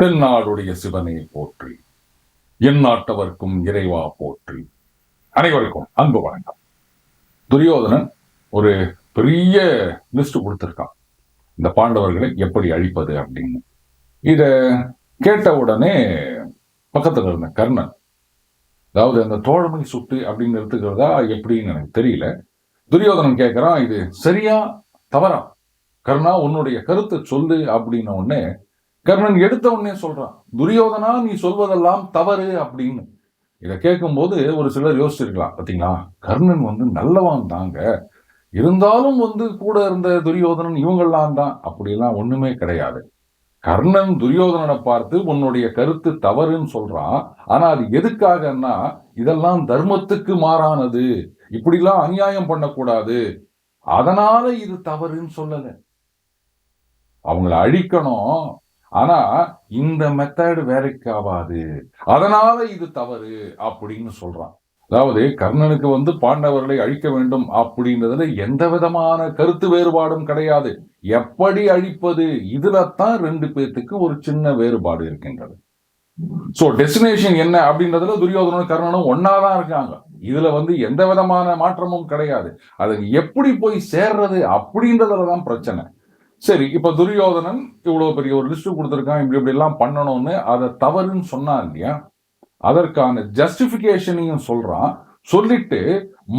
தென்னாடுடைய சிவனை போற்றி என் நாட்டவர்க்கும் இறைவா போற்றி. அனைவருக்கும் அன்பு வணக்கம். துரியோதனன் ஒரு பெரிய லிஸ்ட் கொடுத்துருக்கான். இந்த பாண்டவர்களை எப்படி அழிப்பது அப்படின்னு. இத கேட்ட உடனே பக்கத்துல இருந்த கர்ணன் அதாவது அந்த தோழமை சுட்டு அப்படின்னு எடுத்துக்கிறதா எப்படின்னு எனக்கு தெரியல. துரியோதனன் கேட்கறான் இது சரியா தவறா? கர்ணா உன்னுடைய கருத்தை சொல்லு அப்படின்ன உடனே கர்ணன் எடுத்த உடனே சொல்றான் துரியோதனா நீ சொல்வதெல்லாம் தவறு அப்படின்னு. இதை கேட்கும்போது ஒரு சிலர் யோசிச்சிருக்கலாம் பார்த்தீங்களா? கர்ணன் வந்து நல்லவன் தாங்க. இருந்தாலும் வந்து கூட இருந்த துரியோதனன் இவங்கெல்லாம் தான். அப்படிலாம் ஒண்ணுமே கிடையாது. கர்ணன் துரியோதனனை பார்த்து உன்னுடைய கருத்து தவறுன்னு சொல்றான். ஆனா அது எதுக்காகன்னா இதெல்லாம் தர்மத்துக்கு மாறானது. இப்படிலாம் அநியாயம் பண்ணக்கூடாது. அதனால இது தவறுன்னு சொல்லல. அவங்கள அழிக்கணும். ஆனா இந்த மெத்தட் வேலைக்கு ஆகாது. அதனால இது தவறு அப்படின்னு சொல்றான். அதாவது கர்ணனுக்கு வந்து பாண்டவர்களை அழிக்க வேண்டும் அப்படின்றதுல எந்த விதமான கருத்து வேறுபாடும் கிடையாது. எப்படி அழிப்பது? இதுல தான் ரெண்டு பேர்த்துக்கு ஒரு சின்ன வேறுபாடு இருக்கின்றது. சோ டெஸ்டினேஷன் என்ன அப்படின்றதுல துரியோதனும் கர்ணனும் ஒன்னாதான் இருக்காங்க. இதுல வந்து எந்த விதமான மாற்றமும் கிடையாது. அது எப்படி போய் சேர்றது அப்படின்றதுல தான் பிரச்சனை. சரி இப்போ துரியோதனன் இவ்வளோ பெரிய ஒரு லிஸ்ட்டு கொடுத்துருக்கான் இப்படி இப்படி எல்லாம் பண்ணணும்னு அதை தவறுன்னு சொன்னான் இல்லையா? அதற்கான ஜஸ்டிஃபிகேஷனையும் சொல்கிறான் சொல்லிட்டு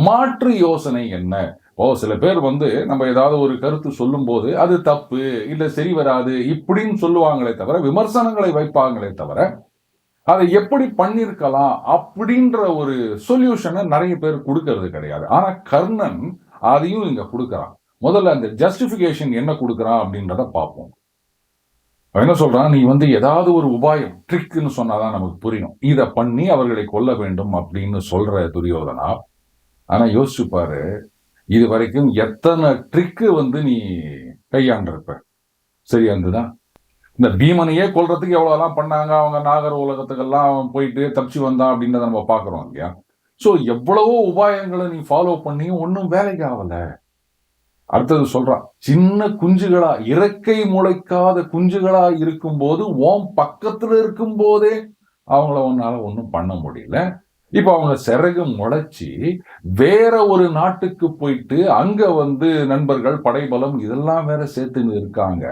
மாற்று யோசனை என்ன? ஓ சில பேர் வந்து நம்ம ஏதாவது ஒரு கருத்து சொல்லும்போது அது தப்பு இல்லை சரி வராது இப்படின்னு சொல்லுவாங்களே தவிர விமர்சனங்களை வைப்பாங்களே தவிர அதை எப்படி பண்ணியிருக்கலாம் அப்படின்ற ஒரு சொல்யூஷனை நிறைய பேர் கொடுக்கறது கிடையாது. ஆனால் கர்ணன் அதையும் இங்கே கொடுக்குறான். முதல்ல அந்த ஜஸ்டிஃபிகேஷன் என்ன கொடுக்குறான் அப்படின்றத பார்ப்போம். அவன் என்ன சொல்றான்? நீ வந்து ஏதாவது ஒரு உபாயம் ட்ரிக்னு சொன்னாதான் நமக்கு புரியும். இதை பண்ணி அவர்களை கொல்ல வேண்டும் அப்படின்னு சொல்ற துரியோதனா ஆனா யோசிச்சு பாரு இது வரைக்கும் எத்தனை ட்ரிக்கு வந்து நீ கையாண்டிருப்ப. சரியா இருந்துதான் இந்த பீமனையே கொல்றதுக்கு எவ்வளோலாம் பண்ணாங்க? அவங்க நாகர உலகத்துக்கெல்லாம் அவன் போயிட்டு தப்பிச்சு வந்தான் அப்படின்றத நம்ம பார்க்குறோம் இல்லையா? ஸோ எவ்வளவோ உபாயங்களை நீ ஃபாலோ பண்ணி ஒன்றும் வேலைக்கு ஆகல. அடுத்தது சொல்றான் சின்ன குஞ்சுகளா இறக்கை முளைக்காத குஞ்சுகளா இருக்கும்போது ஓம் பக்கத்துல இருக்கும் போதே அவங்கள உன்னால ஒன்றும் பண்ண முடியல. இப்ப அவங்க சிறகு முளைச்சி வேற ஒரு நாட்டுக்கு போயிட்டு அங்க வந்து நண்பர்கள் படைபலம் இதெல்லாம் வேற சேர்த்துன்னு இருக்காங்க.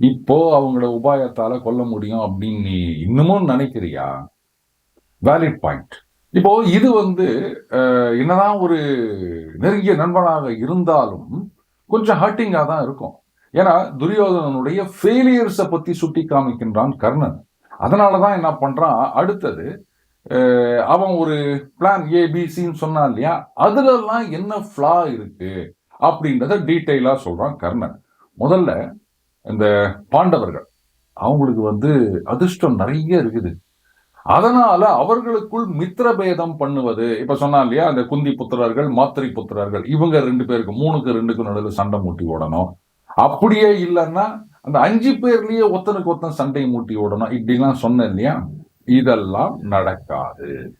இப்போ அவங்களோட உபாயத்தால கொல்ல முடியும் அப்படின்னு நீ இன்னமும் நினைக்கிறியா? வேலிட் பாயிண்ட் இப்போ இது வந்து என்னதான் ஒரு நெருங்கிய நண்பனாக இருந்தாலும் கொஞ்சம் ஹர்ட்டிங்காக தான் இருக்கும். ஏன்னா துரியோதனனுடைய ஃபெயிலியர்ஸை பற்றி சுட்டி காமிக்கின்றான் கர்ணன். அதனாலதான் என்ன பண்ணுறான் அடுத்தது அவன் ஒரு பிளான் ஏபிசின்னு சொன்னான் இல்லையா? அதுலலாம் என்ன ஃப்ளா இருக்கு அப்படின்றத டீட்டெயிலாக சொல்கிறான் கர்ணன். முதல்ல இந்த பாண்டவர்கள் அவங்களுக்கு வந்து அதிர்ஷ்டம் நிறைய இருக்குது. அதனால அவர்களுக்குள் மித்திரபேதம் பண்ணுவது இப்ப சொன்னா இல்லையா அந்த குந்தி புத்திரர்கள் மாத்திரை புத்திரர்கள் இவங்க ரெண்டு பேருக்கு மூணுக்கு ரெண்டுக்கு நடுவில் சண்டை மூட்டி ஓடணும். அப்படியே இல்லைன்னா அந்த அஞ்சு பேர்லயே ஒத்தனுக்கு ஒத்தன் சண்டை மூட்டி ஓடணும். இப்படிலாம் சொன்னேன் இல்லையா? இதெல்லாம் நடக்காது.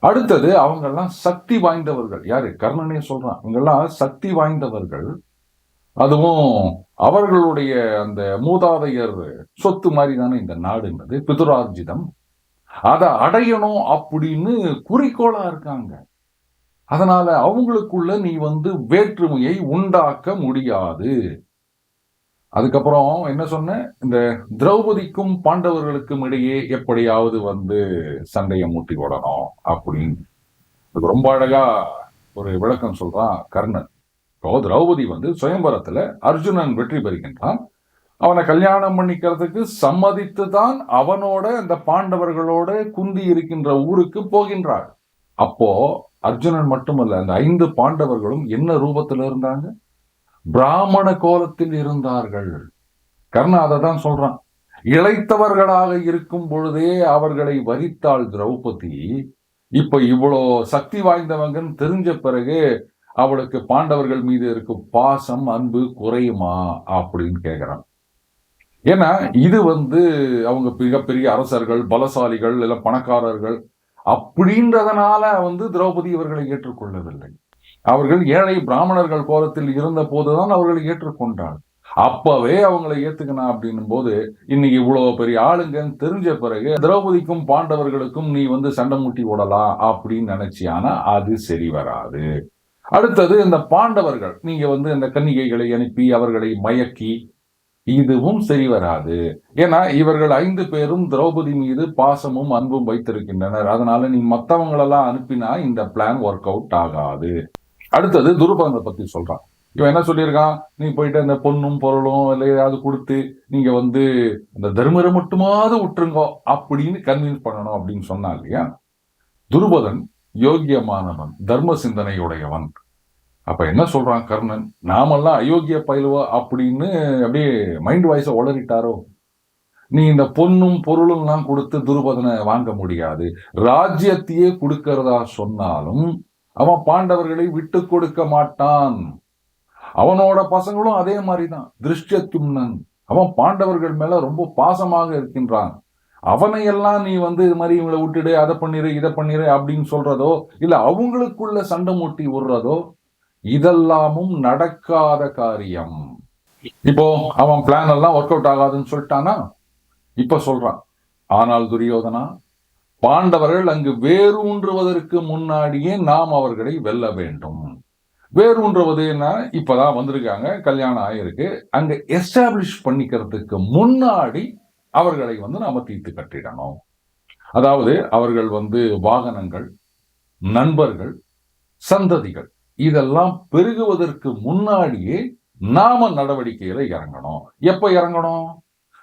அடுத்தது அவங்கெல்லாம் சக்தி வாய்ந்தவர்கள். யாரு? கர்ணனே சொல்றான். இவங்கெல்லாம் சக்தி வாய்ந்தவர்கள். அதுவும் அவர்களுடைய அந்த மூதாதையர் சொத்து மாதிரி தானே இந்த நாடுங்கிறது. பிதுரார்ஜிதம் அதை அடையணும் அப்படின்னு குறிக்கோளா இருக்காங்க. அதனால அவங்களுக்குள்ள நீ வந்து வேற்றுமையை உண்டாக்க முடியாது. அதுக்கப்புறம் என்ன சொன்ன? இந்த திரௌபதிக்கும் பாண்டவர்களுக்கும் இடையே எப்படியாவது வந்து சண்டையை மூட்டி விடணும் அப்படின்னு. ரொம்ப அழகா ஒரு விளக்கம் சொல்றான் கர்ணன். இப்போ திரௌபதி வந்து சுயம்பரத்துல அர்ஜுனன் வெற்றி பெறுகின்றான். அவனை கல்யாணம் பண்ணிக்கிறதுக்கு சம்மதித்து தான் அவனோட அந்த பாண்டவர்களோட குந்தி இருக்கின்ற ஊருக்கு போகின்றாள் அப்போ அர்ஜுனன் மட்டுமல்ல அந்த ஐந்து பாண்டவர்களும் என்ன ரூபத்தில் இருந்தாங்க? பிராமண கோலத்தில் இருந்தார்கள். கர்ண அதை தான் சொல்றான். இளைத்தவர்களாக இருக்கும் பொழுதே அவர்களை வரித்தாள் திரௌபதி. இப்ப இவ்வளோ சக்தி வாய்ந்தவங்கன்னு தெரிஞ்ச பிறகு அவளுக்கு பாண்டவர்கள் மீது இருக்கும் பாசம் அன்பு குறையுமா அப்படின்னு கேட்குறான் ஏன்னா இது வந்து அவங்க மிகப்பெரிய அரசர்கள் பலசாலிகள் இல்லை பணக்காரர்கள் அப்படின்றதனால வந்து திரௌபதி இவர்களை ஏற்றுக்கொள்ளவில்லை. அவர்கள் ஏழை பிராமணர்கள் கோலத்தில் இருந்த போதுதான் அவர்களை ஏற்றுக்கொண்டாள் அப்பவே அவங்களை ஏத்துக்கணும் அப்படின்னும் போது இன்னைக்கு இவ்வளவு பெரிய ஆளுங்கன்னு தெரிஞ்ச பிறகு திரௌபதிக்கும் பாண்டவர்களுக்கும் நீ வந்து சண்டை முட்டி ஓடலாம் அப்படின்னு நினைச்சியானா அது சரி வராது. அடுத்தது இந்த பாண்டவர்கள் நீங்க வந்து இந்த கன்னிகைகளை அனுப்பி அவர்களை மயக்கி இதுவும் சரி வராது. ஏன்னா இவர்கள் ஐந்து பேரும் திரௌபதி மீது பாசமும் அன்பும் வைத்திருக்கின்றனர். அதனால நீ மற்றவங்களெல்லாம் அனுப்பினா இந்த பிளான் ஒர்க் அவுட் ஆகாது. அடுத்தது துருபதனை பத்தி சொல்றான். இவன் என்ன சொல்லியிருக்கான்? நீ போயிட்டு அந்த பொண்ணும் பொருளும் இல்லை ஏதாவது கொடுத்து நீங்க வந்து அந்த தர்மரை மட்டுமாவது விட்டுருங்கோ அப்படின்னு கன்வின்ஸ் பண்ணணும் அப்படின்னு சொன்னா இல்லையா? துருபதன் யோக்கியமானவன் தர்ம சிந்தனையுடையவன். அப்போ என்ன சொல்கிறான் கர்ணன்? நாமெல்லாம் அயோக்கிய பயிலுவா அப்படின்னு அப்படியே மைண்ட் வாய்ஸை உளறிட்டாரோ? நீ இந்த பொண்ணும் பொருளும்லாம் கொடுத்து துருபதனை வாங்க முடியாது. ராஜ்யத்தையே கொடுக்கறதா சொன்னாலும் அவன் பாண்டவர்களை விட்டு கொடுக்க மாட்டான். அவனோட பசங்களும் அதே மாதிரி தான் திருஷ்யத்தும்னன். அவன் பாண்டவர்கள் மேல ரொம்ப பாசமாக இருக்கின்றான். அவனையெல்லாம் நீ வந்து இது மாதிரி இவங்களை விட்டுடு அதை பண்ணிரு இதை பண்ணிரு அப்படின்னு சொல்றதோ இல்லை அவங்களுக்குள்ள சண்டை மூட்டி விடுறதோ இதெல்லாமும் நடக்காத காரியம். இப்போ அவன் பிளான் எல்லாம் ஒர்க் அவுட் ஆகாதுன்னு சொல்லிட்டானா? இப்ப சொல்றான். ஆனால் துரியோதனா பாண்டவர்கள் அங்கு வேரூன்றுவதற்கு முன்னாடியே நாம் அவர்களை வெல்ல வேண்டும். வேரூன்றுவது என்ன? இப்பதான் வந்திருக்காங்க கல்யாணம் ஆயிருக்கு. அங்க எஸ்டாப்ளிஷ் பண்ணிக்கிறதுக்கு முன்னாடி அவர்களை வந்து நாம தீர்த்து கட்டிடணும். அதாவது அவர்கள் வந்து வாகனங்கள் நண்பர்கள் சந்ததிகள். இதெல்லாம் பெருகுவதற்கு முன்னாடியே நாம நடவடிக்கையில இறங்கணும். எப்ப இறங்கணும்?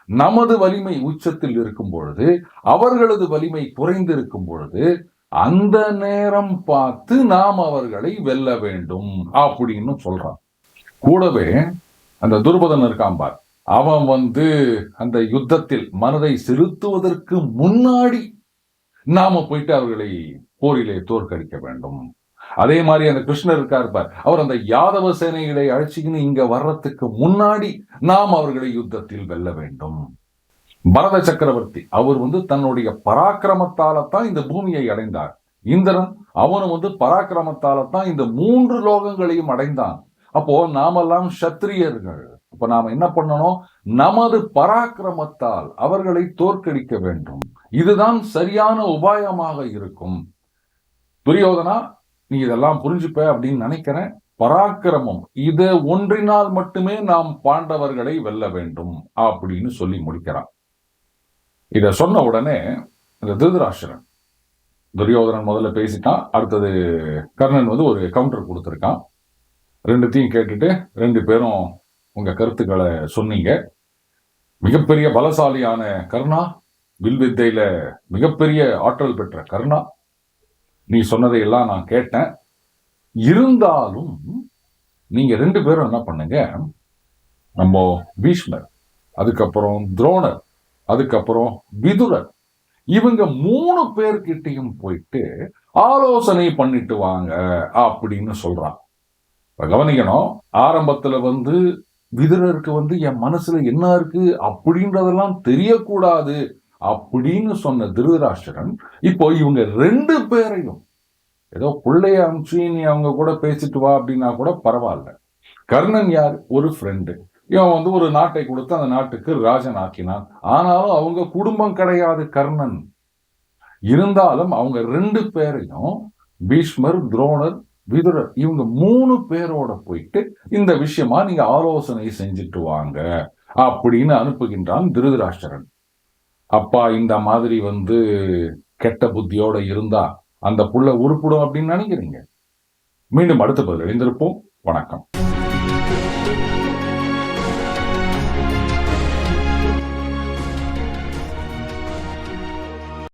நமது வலிமை உச்சத்தில் இருக்கும் பொழுது அவர்களது வலிமை குறைந்திருக்கும் பொழுது அந்த நேரம் பார்த்து நாம் அவர்களை வெல்ல வேண்டும் அப்படின்னு சொல்றான். கூடவே அந்த துருபதன் இருக்கான் பார். அவன் வந்து அந்த யுத்தத்தில் மனதை செலுத்துவதற்கு முன்னாடி நாம போயிட்டு அவர்களை போரிலே தோற்கடிக்க வேண்டும். அதே மாதிரி அந்த கிருஷ்ணர் இருக்கார் பார். அவர் அந்த யாதவ சேனைகளை அழைச்சிக்கின்னு இங்க வர்றதுக்கு முன்னாடி நாம் அவர்களை யுத்தத்தில் வெல்ல வேண்டும். பரத சக்கரவர்த்தி அவர் வந்து தன்னுடைய பராக்கிரமத்தால தான் இந்த பூமியை அடைந்தார். இந்திரன் அவனும் வந்து பராக்கிரமத்தால தான் இந்த மூன்று லோகங்களையும் அடைந்தான். அப்போ நாமெல்லாம் சத்திரியர்கள். அப்ப நாம என்ன பண்ணணும்? நமது பராக்கிரமத்தால் அவர்களை தோற்கடிக்க வேண்டும். இதுதான் சரியான உபாயமாக இருக்கும். துரியோதனா நீ இதெல்லாம் புரிஞ்சுப்ப அப்படின்னு நினைக்கிறேன். பராக்கிரமம். இதை ஒன்றினால் மட்டுமே நாம் பாண்டவர்களை வெல்ல வேண்டும் அப்படின்னு சொல்லி முடிக்கிறான். இதை சொன்ன உடனே இந்த திருதராஷ்டிரன் துரியோதனன் முதல்ல பேசிட்டான். அடுத்தது கர்ணன் வந்து ஒரு கவுண்டர் கொடுத்துருக்கான். ரெண்டுத்தையும் கேட்டுட்டு ரெண்டு பேரும் உங்க கருத்துக்களை சொன்னீங்க. மிகப்பெரிய பலசாலியான கர்ணா வில்வித்தையில மிகப்பெரிய ஆற்றல் பெற்ற கர்ணா. நீ சொன்னதை எல்லாம் நான் கேட்டேன். இருந்தாலும் நீங்க ரெண்டு பேரும் என்ன பண்ணுங்க? நம்ம பீஷ்மர் அதுக்கப்புறம் துரோணர் அதுக்கப்புறம் விதுரர் இவங்க மூணு பேர்கிட்டையும் போயிட்டு ஆலோசனை பண்ணிட்டு வாங்க அப்படின்னு சொல்றான். இப்ப கவனிக்கணும் ஆரம்பத்துல வந்து விதுரருக்கு வந்து என் மனசுல என்ன இருக்கு அப்படின்றதெல்லாம் தெரியக்கூடாது. அப்படின்னு சொன்ன திருதராஷ்டிரன் இப்போ இவங்க ரெண்டு பேரையும் ஏதோ பிள்ளைய அனுப்பிச்சு நீ அவங்க கூட பேசிட்டு வா அப்படின்னா கூட பரவாயில்ல. கர்ணன் யார்? ஒரு ஃப்ரெண்டு இவன் வந்து ஒரு நாட்டை கொடுத்து அந்த நாட்டுக்கு ராஜன் ஆக்கினான் ஆனாலும் அவங்க குடும்பம் கிடையாது கர்ணன். இருந்தாலும் அவங்க ரெண்டு பேரையும் பீஷ்மர் துரோணர் விதுரர் இவங்க மூணு பேரோட போயிட்டு இந்த விஷயமா நீங்க ஆலோசனை செஞ்சுட்டு வாங்க அப்படின்னு அனுப்புகின்றான் திருதராஷ்டிரன். அப்பா இந்த மாதிரி வந்து கெட்ட புத்தியோட இருந்தா அந்த புள்ள உருப்பிடும் அப்படின்னு நினைக்கிறீங்க? மீண்டும் அடுத்த பதில் எழுந்திருப்போம் வணக்கம்.